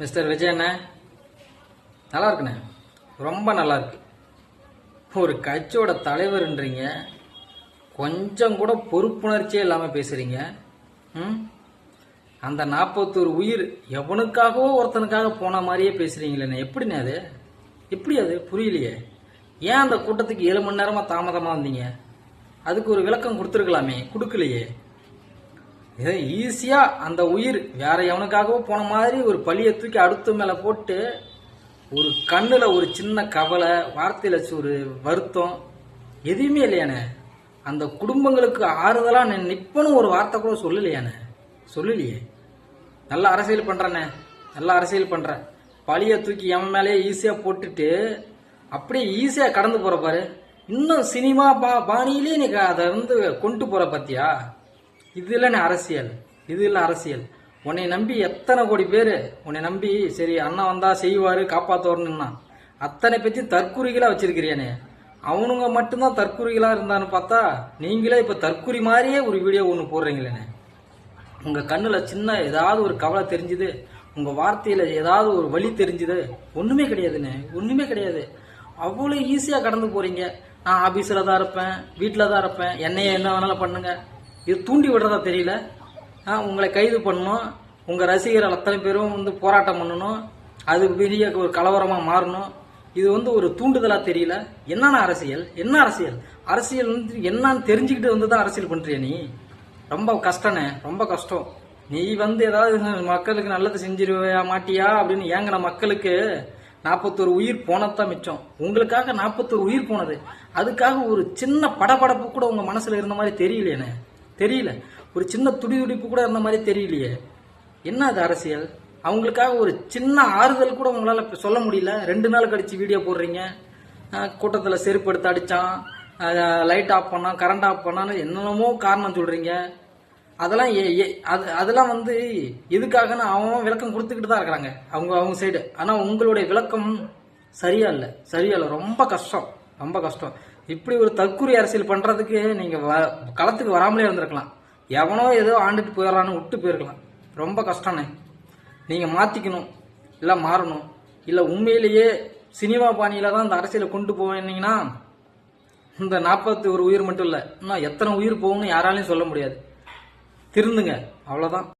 Mister Vijay அண்ணே நல்லா இருக்குண்ணே ரொம்ப நல்லா இருக்கு ஒரு கட்சியோட தலைவர்ன்றீங்க. கொஞ்சம் கூட பொறுப்புணர்ச்சியே இல்லாமல் பேசுகிறீங்க ம்? அந்த நாற்பத்தோரு உயிர் எவனுக்காகவோ ஒருத்தனுக்காக போன மாதிரியே பேசுகிறீங்களேண்ணே எப்படிண்ணே அது? எப்படி அது? புரியலையே. ஏன் அந்த கூட்டத்துக்கு ஏழு மணி நேரமாக தாமதமாக வந்தீங்க? அதுக்கு ஒரு விளக்கம் கொடுத்துருக்கலாமே. கொடுக்கலையே. ஏதோ ஈஸியாக அந்த உயிர் வேற எவனுக்காகவோ போன மாதிரி ஒரு பழியை தூக்கி அடுத்த மேலே போட்டு ஒரு கண்ணில் ஒரு சின்ன கவலை வார்த்தையில் ஒரு வருத்தம் எதுவுமே இல்லையானே அந்த குடும்பங்களுக்கு ஆறுதலாக நான் நிப்பனும் ஒரு வார்த்தை கூட சொல்லலையானே சொல்லலையே. நல்ல அரசியல் பண்ணுறண்ணே நல்ல அரசியல் பண்ணுறேன் பழியை தூக்கி என் மேலேயே ஈஸியாக போட்டுட்டு அப்படியே ஈஸியாக கடந்து போகிற பாரு. இன்னும் சினிமா பா பாணியிலே நீ அதை வந்து கொண்டு போகிற பார்த்தியா இது இல்லைண்ணே அரசியல். இது இல்லை அரசியல். உன்னை நம்பி எத்தனை கோடி பேர் உன்னை நம்பி சரி அண்ணா வந்தால் செய்வார் காப்பாத்துவாருன்னா அத்தனை பத்தி தற்குறிகளாக வச்சிருக்கிறியானே. அவனுங்க மட்டும்தான் தற்குறிகளாக இருந்தான்னு பார்த்தா நீங்களே இப்போ தற்குறி மாதிரியே ஒரு வீடியோ ஒன்று போடுறீங்களேண்ணே உங்கள் கண்ணில் சின்ன ஏதாவது ஒரு கவலை தெரிஞ்சுது உங்கள் வார்த்தையில் ஏதாவது ஒரு வழி தெரிஞ்சுது ஒன்றுமே கிடையாதுண்ணே ஒன்றுமே கிடையாது. அவ்வளோ ஈஸியாக கடந்து போகிறீங்க நான் ஆஃபீஸில் தான் இருப்பேன் வீட்டில் தான் இருப்பேன் என்னைய என்ன வேணாலும் பண்ணுங்கள் இது தூண்டி விடுறதா தெரியல. உங்களை கைது பண்ணணும். உங்கள் ரசிகர்கள் அத்தனை பேரும் வந்து போராட்டம் பண்ணணும். அது பெரிய ஒரு கலவரமாக மாறணும். இது வந்து ஒரு தூண்டுதலாக தெரியல. என்னென்ன அரசியல்? என்ன அரசியல்? அரசியல் வந்து என்னன்னு தெரிஞ்சுக்கிட்டு வந்து தான் அரசியல் பண்ணுறிய நீ? ரொம்ப கஷ்டண்ணே ரொம்ப கஷ்டம். நீ வந்து ஏதாவது மக்களுக்கு நல்லது செஞ்சிருவியா மாட்டியா அப்படின்னு ஏங்கின மக்களுக்கு நாற்பத்தொரு உயிர் போனதான் மிச்சம். உங்களுக்காக நாற்பத்தொரு உயிர் போனது. அதுக்காக ஒரு சின்ன படபடப்பு கூட உங்கள் மனசில் இருந்த மாதிரி தெரியலையேண்ணே. தெரியல. ஒரு சின்ன துடி துடிப்பு கூட இருந்த மாதிரி தெரியலையே. என்ன அது அரசியல்? அவங்களுக்காக ஒரு சின்ன ஆறுதல் கூட உங்களால் சொல்ல முடியல. ரெண்டு நாள் கழிச்சு வீடியோ போடுறீங்க. கூட்டத்தில் செருப்பு எடுத்து அடிச்சான். லைட் ஆஃப் பண்ணான் கரண்ட் ஆஃப் பண்ணான்னு என்னென்னமோ காரணம் சொல்கிறீங்க அதெல்லாம் ஏ- ஏ- அது அதெல்லாம் வந்து எதுக்காகன்னு அவன் விளக்கம் கொடுத்துக்கிட்டு தான் இருக்கிறாங்க. அவங்க அவங்க சைடு ஆனால் உங்களுடைய விளக்கம் சரியா இல்லை. சரியா இல்லை. ரொம்ப கஷ்டம். ரொம்ப கஷ்டம். இப்படி ஒரு தற்குறி அரசியல் பண்ணுறதுக்கு நீங்கள் வ- களத்துக்கு வராமலே இருந்திருக்கலாம். எவனோ ஏதோ ஆண்டுட்டு போயிடறான்னு விட்டு போயிருக்கலாம். ரொம்ப கஷ்டம்ண்ணே. நீங்கள் மாற்றிக்கணும் இல்லை மாறணும். இல்லை உண்மையிலேயே சினிமா பாணியில் தான் இந்த அரசியலை கொண்டு போனீங்கன்னா இந்த நாற்பத்தி ஒரு உயிர் மட்டும் இல்லை இன்னும் எத்தனை உயிர் போகும்னு யாராலையும் சொல்ல முடியாது. திருந்துங்க. அவ்வளோதான்